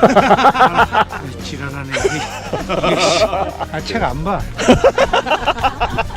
지랄하네. 아, 책 안 봐.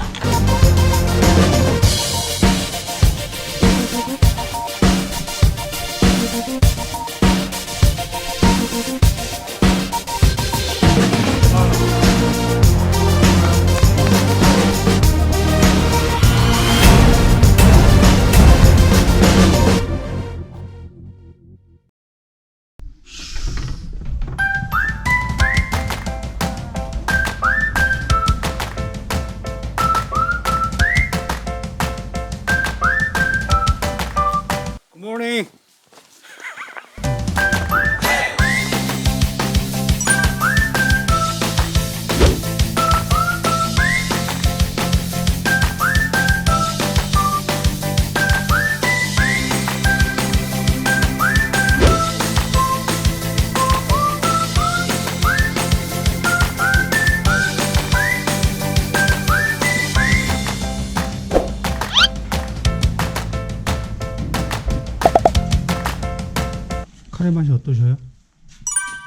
어떠셔요?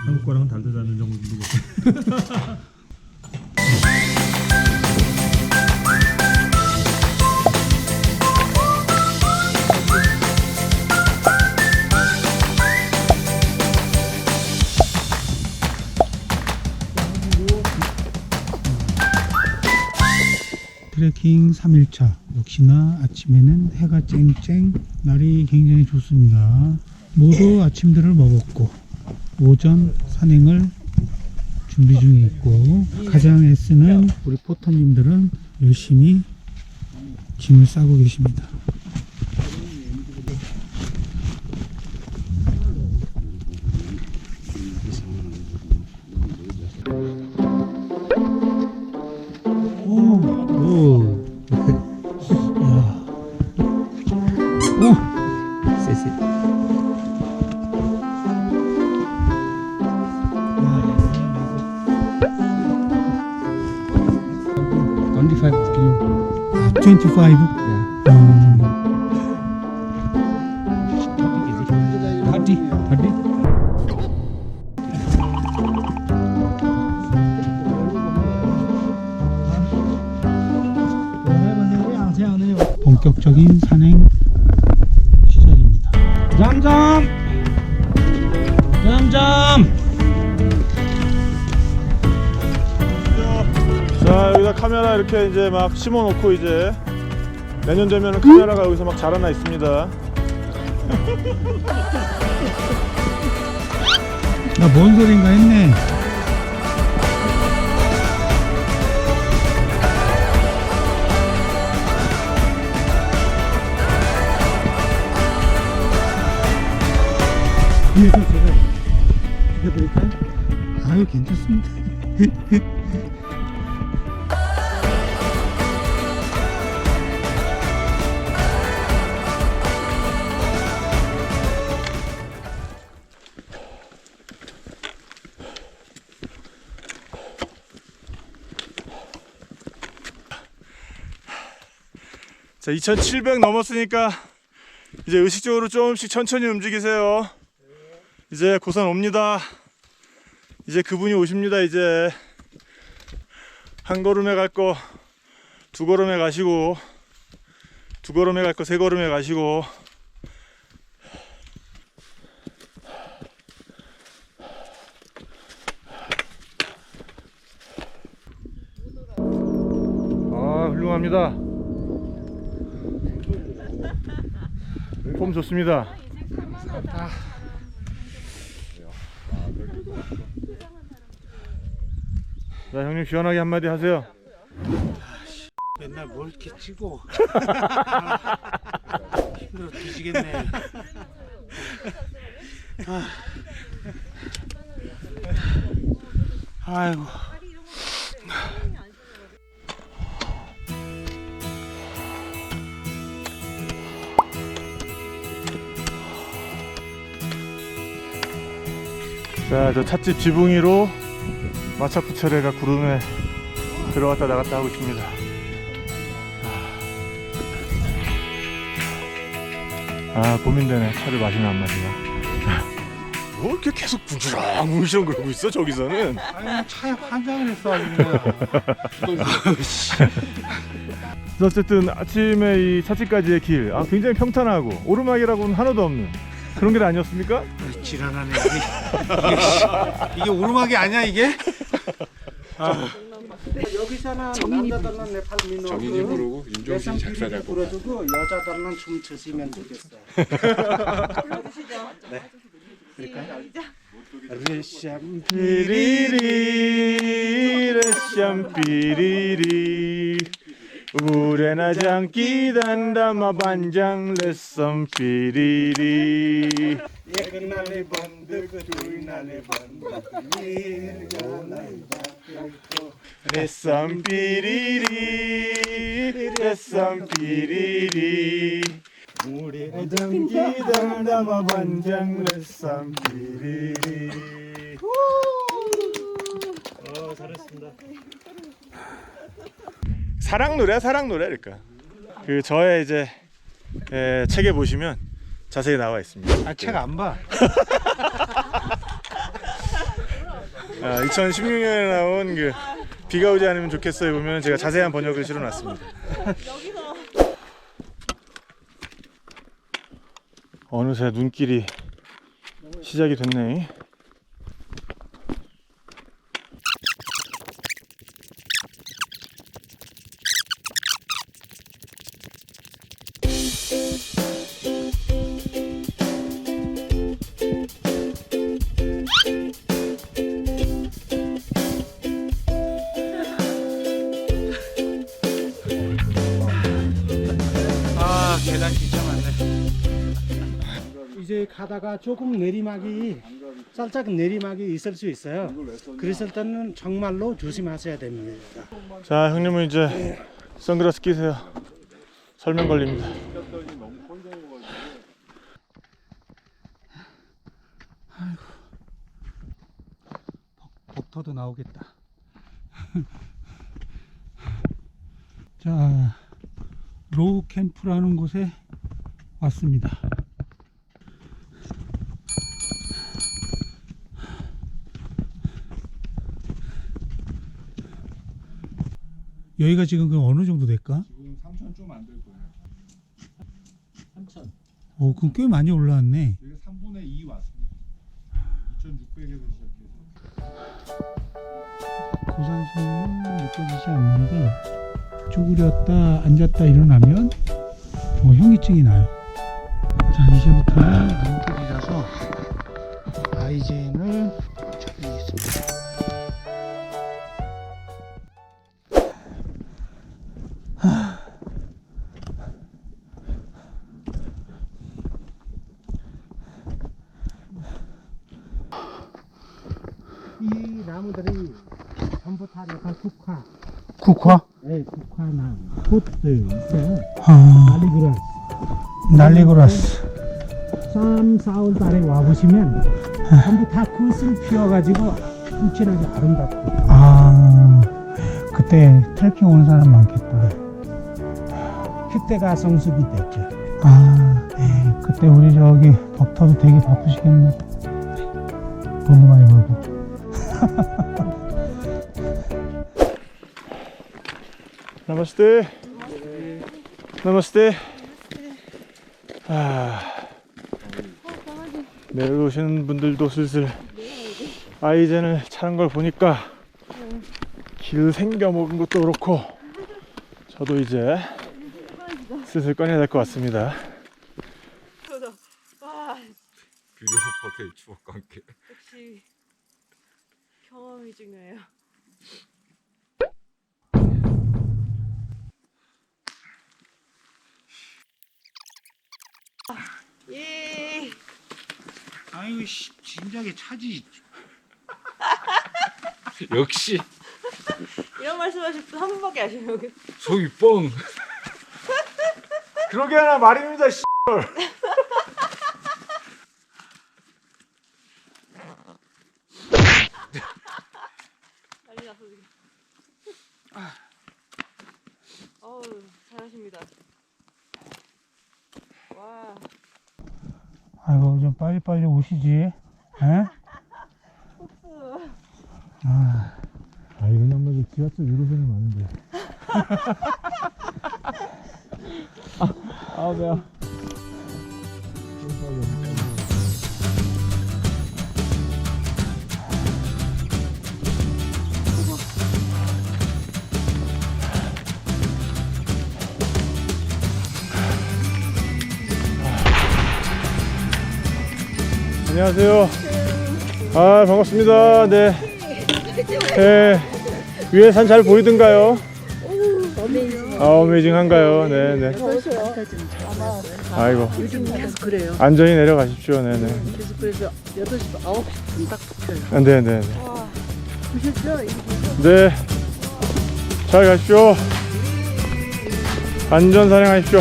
한국 거랑은 다르다는 점을 모르고 트레킹 3일차. 역시나 아침에는 해가 쨍쨍 날이 굉장히 좋습니다 모두 아침들을 먹었고 오전 산행을 준비 중에 있고 가장 애쓰는 우리 포터님들은 열심히 짐을 싸고 계십니다 본격적인 산행 시작입니다. 점점. 점점. 자 여기다 카메라 이렇게 이제 막 심어놓고 이제 내년 되면은 카메라가 여기서 막 자라나 있습니다 나 뭔 소린가 했네. 괜찮습니다. 자 2700 넘었으니까 이제 의식적으로 조금씩 천천히 움직이세요 이제 고산 옵니다 이제 그분이 오십니다. 이제 한 걸음에 갈 거 두 걸음에 가시고 두 걸음에 갈 거 세 걸음에 가시고. 아 훌륭합니다. 폼 좋습니다 자 형님 시원하게 한마디 하세요 맨날 뭘 이렇게 치고 아, 힘들어 뒤지겠네. 아. 아이고. 자, 저 찻집 지붕이로 마차쿠체레가 구름에 들어갔다 나갔다 하고 있습니다. 아, 고민되네. 차를 마시나 안 마시나. 뭐 이렇게 계속 부주렁부주렁 그러고 있어 저기서는 아니 차에 환장을 했어 아주 그냥. 어쨌든 아침에 이 차치까지의 길 아, 굉장히 평탄하고 오르막이라고는 하나도 없는 그런 길 아니었습니까? 지랄하네 이게. 이게 오르막이 아니야 이게? 여기서는 남자들은 네팔 민호 정인이 부르고 윤종신 작사자고. 불어주고 여자들은 춤 추시면 되겠어요. 네. 레샴 삐리리 레샴 삐리리 Urena janki danda ma banjang lesam piriri. Yekanale banduk tuinale banduk mirgalai bakko. Lesam piriri, lesam piriri. Urena janki danda ma banjang lesam piriri. 어, 잘했습니다. 사랑 노래야 사랑 노래 그러니까 그 저의 이제 에, 책에 보시면 자세히 나와 있습니다. 아 책 안 봐. 아, 2016년에 나온 그 비가 오지 않으면 좋겠어요 보면 제가 자세한 번역을 실어놨습니다. 어느새 눈길이 시작이 됐네. 이제 가다가 조금 내리막이 살짝 내리막이 있을 수 있어요. 그랬을 때는 정말로 조심하셔야 됩니다. 자 형님은 이제 선글라스 끼세요. 설명 걸립니다. 복터도 나오겠다. 자, 로우 캠프라는 곳에 왔습니다. 여기가 지금 그 어느 정도 될까? 지금 3천 좀 안 될 거예요. 오, 그럼 꽤 많이 올라왔네. 여기 3분의 2 왔습니다. 2,600에서 시작해서 고산성은 느껴지지 않는데 쭈그렸다 앉았다 일어나면 뭐 현기증이 나요. 자 이제부터는 눈길이라서 아이젠을 적용했습니다. 이 나무들이 전부 다 약간 국화, 국화? 네, 국화나무, 꽃들 있어요. 아 나리그라스. 난리고라스. 3, 4월 달에 와 보시면 전부 다 꽃을 피워가지고 엄청나게 아름답고 아 그때 트레킹 오는 사람 많겠다. 그때가 성수기 됐죠. 아 그때 우리 저기 덕터도 되게 바쁘시겠네. 너무 많이 벌고. 나마스테. 나마스테. 아. 내려오시는 분들도 슬슬 아이젠을 차는 걸 보니까 길 생겨 먹은 것도 그렇고 저도 이제 슬슬 꺼내야 될 것 같습니다. 와 뷰리오퍼트의 추억과 함께 역시 경험이 중요해요. 아유 씨 진작에 차지. 역시 이런 말씀하실 분 한 분밖에 아시요 여기. 속이 뻥 그러게 하나 말입니다. 씨. 난리 났어 지금. 아. 어우 잘하십니다. 와. 아이고 좀 빨리빨리 오시지. 에? 아, 아 이런 양말이 지하철 유로존에 많은데. 아, 아 배야. 안녕하세요. 아 반갑습니다. 네. 네. 위에 산 잘 보이던가요? 아 어메이징한가요? 네 네. 아이고. 요즘 계속 그래요. 안전히 내려가십시오. 네 네. 계속 그래서 8시, 9시쯤 딱 붙여요. 아, 네네. 보셨죠? 이거 네. 잘 가십시오. 안전 산행하십시오.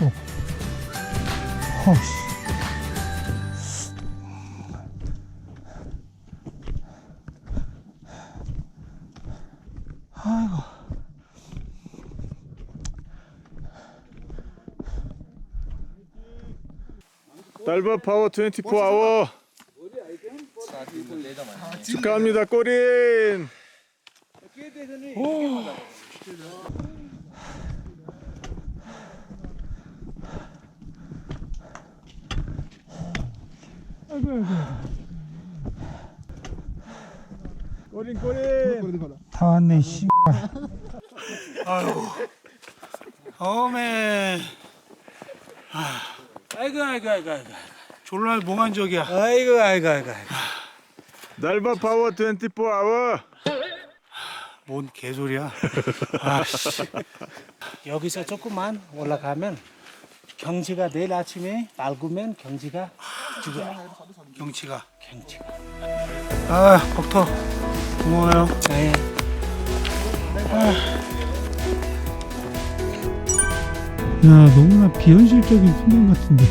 속. 허씨. 아이고. 달바 파워 24 아워. 축하합니다, 꼬린. 꼬린 꼬린. 다 왔네, 씨. 어메. 아, 아이고 아이고 아이고 아이고. 졸라 몽환적이야. 아이고 아이고 아이고. 아이고. 달바 파워 24아워. 뭔 개소리야. 아씨. 여기서 조금만 올라가면 경치가 내일 아침에 맑으면 경치가 죽어요. 경치가. 경치가. 아, 벅터. 고마워요. 네. 야, 너무나 비현실적인 풍경 같은데.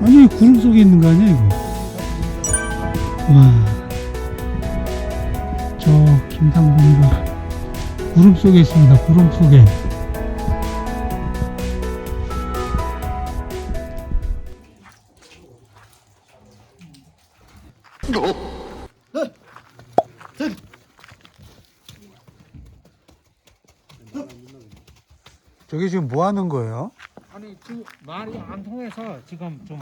아니, 구름 속에 있는 거 아니야, 이거? 와. 저, 김상봉이가 구름 속에 있습니다, 구름 속에. 지금 뭐 하는 거예요? 아니, 그 말이 안 통해서 지금 좀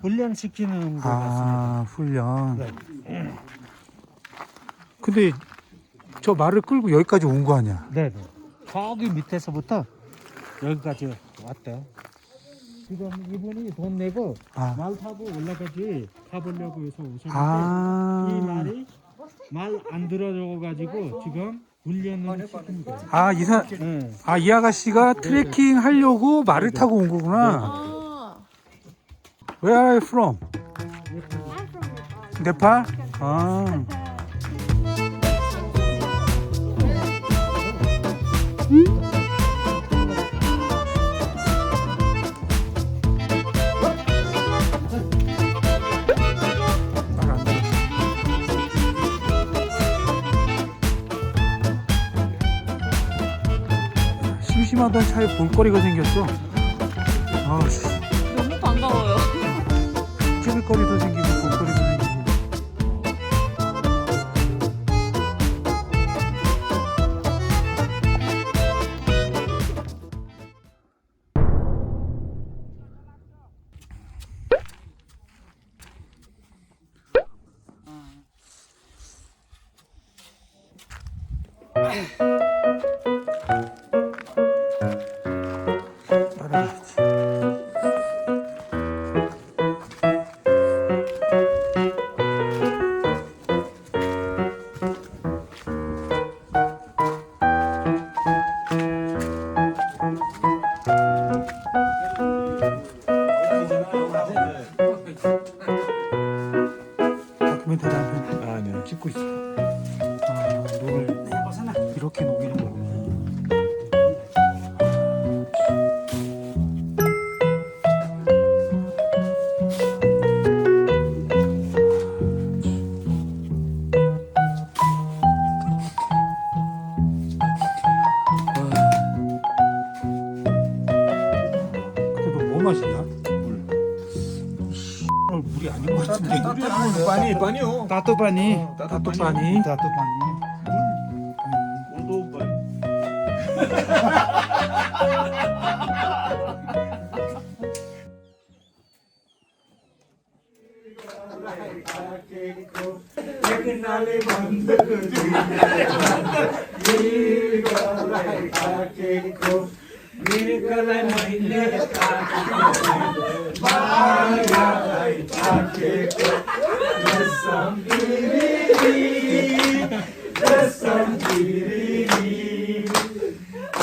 훈련시키는 것 같습니다. 아, 훈련. 근데 저 말을 끌고 여기까지 온 거 아니야? 네, 네. 저기 밑에서부터 여기까지 왔대요. 지금 이분이 돈 내고 아. 말 타고 올라가지 가보려고 해서 오셨는데 아. 이 말이 말 안 들어줘 가지고 지금 훈련을 시킨 거예요. 아, 이사, 네. 아, 이 아가씨가 트레킹 하려고 말을 타고 온 거구나. 아, Where are you from? 네팔? 아. 말 하던 차에 볼거리가 생겼어. 아, 씨. 너무 반가워요. 찍을 거리도 생기고 볼거리도 생기고 따 아, 네. 찍고 있어. 아, 녹을 이렇게 녹이는 거구나. 빠니 아니요. 파니. 따뜻 파니. 따뜻 파니.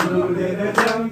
Hallelujah.